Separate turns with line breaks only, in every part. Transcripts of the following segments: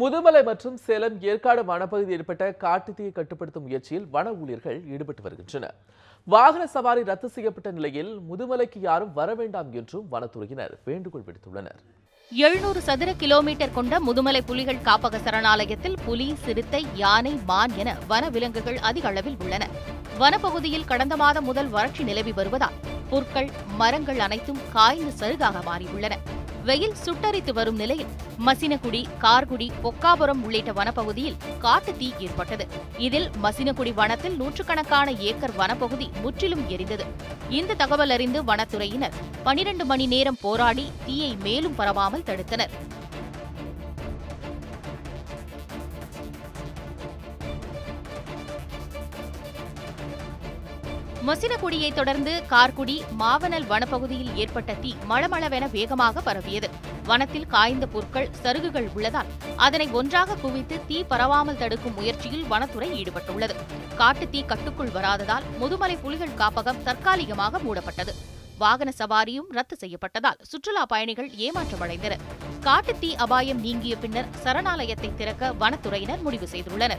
முதுமலை மற்றும் சேலம் ஏற்காடு வனப்பகுதியில் ஏற்பட்ட காட்டுத்தீயை கட்டுப்படுத்தும் முயற்சியில் வன ஊழியர்கள் ஈடுபட்டு வருகின்றனர். வாகன சவாரி ரத்து செய்யப்பட்ட நிலையில் முதுமலைக்கு யாரும் வர வேண்டாம் என்றும் வனத்துறையினர் வேண்டுகோள் விடுத்துள்ளனர்.
எழுநூறு சதுர கிலோமீட்டர் கொண்ட முதுமலை புலிகள் காப்பக சரணாலயத்தில் புலி சிறுத்தை யானை மான் என வன விலங்குகள் அதிக அளவில் உள்ளன. வனப்பகுதியில் கடந்த மாதம் முதல் வறட்சி நிலவி வருவதால் புற்கள் மரங்கள் அனைத்தும் காய்ந்து சருகாக மாறியுள்ளன. வெயில் சுட்டரித்து வரும் நிலையில் மசினகுடி கார்குடி பொக்காபுரம் உள்ளிட்ட வனப்பகுதியில் காட்டு தீ ஏற்பட்டது. இதில் மசினகுடி வனத்தில் நூற்றுக்கணக்கான ஏக்கர் வனப்பகுதி முற்றிலும் எரிந்தது. இந்த தகவல் அறிந்து வனத்துறையினர் பனிரண்டு மணி நேரம் போராடி தீயை மேலும் பரவாமல் தடுத்தனர். மசினகுடியை தொடர்ந்து கார்குடி மாவனல் வனப்பகுதியில் ஏற்பட்ட தீ மளமளவென வேகமாக பரவியது. வனத்தில் காய்ந்த புற்கள் சருகுகள் உள்ளதால் அதனை ஒன்றாக குவித்து தீ பரவாமல் தடுக்கும் முயற்சியில் வனத்துறை ஈடுபட்டுள்ளது. காட்டுத் தீ கட்டுக்குள் வராததால் முதுமலை புலிகள் காப்பகம் தற்காலிகமாக மூடப்பட்டது. வாகன சவாரியும் ரத்து செய்யப்பட்டதால் சுற்றுலா பயணிகள் ஏமாற்றமடைந்தனர் காட்டுத் தீ அபாயம் நீங்கிய பின்னர் சரணாலயத்தை திறக்க வனத்துறையினர் முடிவு செய்துள்ளனர்.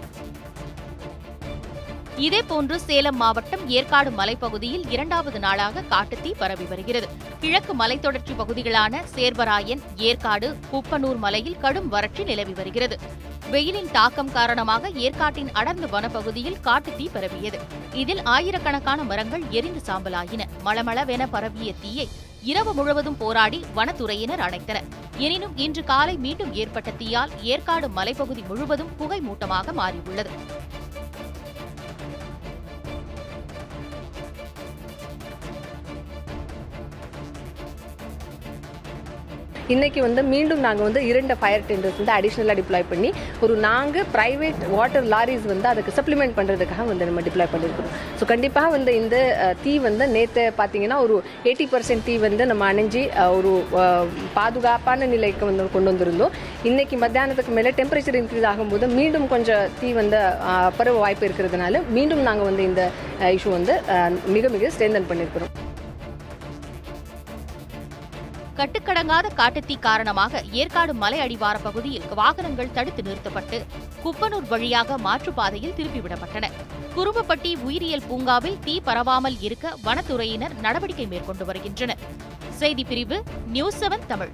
இதேபோன்று சேலம் மாவட்டம் ஏற்காடு மலைப்பகுதியில் இரண்டாவது நாளாக காட்டுத்தீ பரவி வருகிறது. கிழக்கு மலைத்தொடர்ச்சி பகுதிகளான சேர்வராயன் ஏற்காடு குப்பனூர் மலையில் கடும் வறட்சி நிலவி வருகிறது. வெயிலின் தாக்கம் காரணமாக ஏற்காட்டின் அடர்ந்த வனப்பகுதியில் காட்டுத்தீ பரவியது. இதில் ஆயிரக்கணக்கான மரங்கள் எரிந்து சாம்பலாயின மளமளவென பரவிய தீயை இரவு முழுவதும் போராடி வனத்துறையினர் அணைத்தனர் எனினும் இன்று காலை மீண்டும் ஏற்பட்ட தீயால் ஏற்காடு மலைப்பகுதி முழுவதும் புகை மூட்டமாக மாறியுள்ளது.
இன்றைக்கி வந்து மீண்டும் நாங்கள் வந்து இரண்டு ஃபயர் டெண்டர்ஸ் வந்து அடிஷ்னலாக டிப்ளாய் பண்ணி ஒரு நாங்கள் ப்ரைவேட் வாட்டர் லாரிஸ் வந்து அதுக்கு சப்ளிமெண்ட் பண்ணுறதுக்காக வந்து நம்ம டிப்ளாய் பண்ணியிருக்கிறோம் ஸோ கண்டிப்பாக வந்து இந்த தீ வந்து நேற்று பார்த்தீங்கன்னா ஒரு எயிட்டி பர்சன்ட் தீ வந்து நம்ம அணைஞ்சி ஒரு பாதுகாப்பான நிலைக்கு வந்து கொண்டு வந்திருந்தோம். இன்றைக்கி மத்தியானத்துக்கு மேலே டெம்பரேச்சர் இன்க்ரீஸ் ஆகும்போது மீண்டும் கொஞ்சம் தீ வந்து பரவ வாய்ப்பு இருக்கிறதுனால மீண்டும் நாங்கள் வந்து இந்த இஷ்யூ வந்து மிக மிக ஸ்ட்ரென்தன் பண்ணியிருக்கிறோம்
கட்டுக்கடங்காத காட்டுத்தீ காரணமாக ஏற்காடு மலை அடிவார பகுதியில் வாகனங்கள் தடுத்து நிறுத்தப்பட்டு குப்பனூர் வழியாக மாற்றுப்பாதையில் திருப்பிவிடப்பட்டன. குரும்பப்பட்டி உயிரியல் பூங்காவில் தீ பரவாமல் இருக்க வனத்துறையினர் நடவடிக்கை மேற்கொண்டு வருகின்றனர். செய்தி பிரிவு நியூஸ் செவன் தமிழ்.